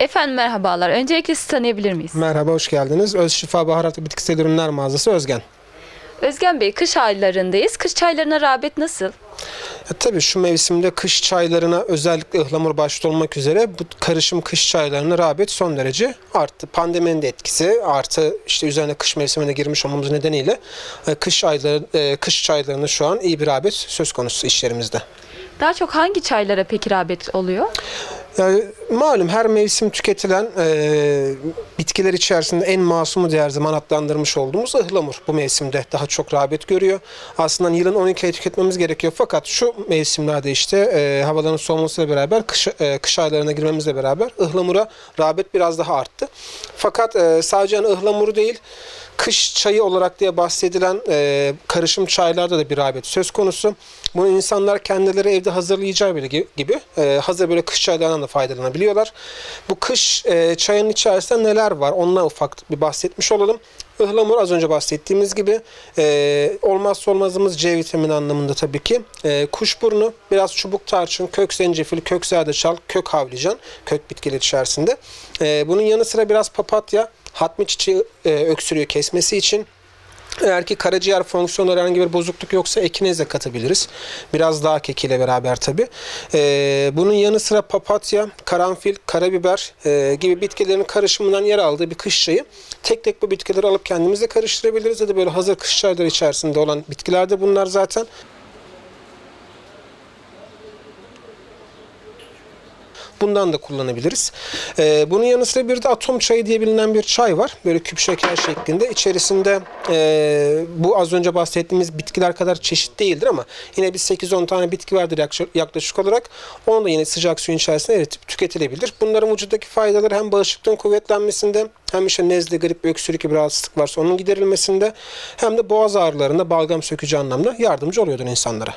Efendim merhabalar. Öncelikle sizi tanıyabilir miyiz? Merhaba, hoş geldiniz. Öz Şifa Baharat ve Bitkisel Ürünler Mağazası Özgen. Özgen Bey, kış aylarındayız. Kış çaylarına rağbet nasıl? E, tabii şu mevsimde kış çaylarına özellikle ıhlamur başta olmak üzere bu karışım kış çaylarına rağbet son derece arttı. Pandeminin de etkisi artı işte üzerine kış mevsimine girmiş olmamız nedeniyle e, kış ayları e, kış çaylarına şu an iyi bir rağbet söz konusu işlerimizde. Daha çok hangi çaylara peki rağbet oluyor? Malum her mevsim tüketilen e, bitkiler içerisinde en masumu diğer zaman adlandırmış olduğumuz ıhlamur bu mevsimde daha çok rağbet görüyor. Aslında yılın 12 ayı tüketmemiz gerekiyor fakat şu mevsimlerde işte e, havaların soğumasıyla beraber kış, e, kış aylarına girmemizle beraber ıhlamura rağbet biraz daha arttı. Fakat e, sadece yani ıhlamuru değil kış çayı olarak diye bahsedilen e, karışım çaylarda da bir rağbet söz konusu. Bunu insanlar kendileri evde hazırlayacağı bile gi- gibi e, hazır böyle kış çaylarından da faydalanabiliyorlar. Bu kış e, çayının içerisinde neler var onunla ufak bir bahsetmiş olalım. Ihlamur az önce bahsettiğimiz gibi e, olmazsa olmazımız C vitamini anlamında tabii ki. E, kuşburnu, biraz çubuk tarçın, kök zencefil, kök zerdeçal, kök havlican, kök bitkiler içerisinde. E, bunun yanı sıra biraz papatya, hatmi çiçeği e, öksürüğü kesmesi için. Eğer ki karaciğer fonksiyonları herhangi bir bozukluk yoksa ekiniz de katabiliriz. Biraz daha kekiyle beraber tabi. bunun yanı sıra papatya, karanfil, karabiber e, gibi bitkilerin karışımından yer aldığı bir kış çayı. Tek tek bu bitkileri alıp kendimizle karıştırabiliriz. Ya da böyle hazır kış çayları içerisinde olan bitkiler de bunlar zaten. Bundan da kullanabiliriz. Ee, bunun yanı sıra bir de atom çayı diye bilinen bir çay var. Böyle küp şeker şeklinde. İçerisinde e, bu az önce bahsettiğimiz bitkiler kadar çeşit değildir ama yine bir 8-10 tane bitki vardır yaklaşık- olarak. Onu da yine sıcak suyun içerisine eritip tüketilebilir. Bunların vücuttaki faydaları hem bağışıklığın kuvvetlenmesinde hem işte nezle, grip öksürük gibi rahatsızlık varsa onun giderilmesinde hem de boğaz ağrılarında balgam sökücü anlamda yardımcı oluyordur insanlara.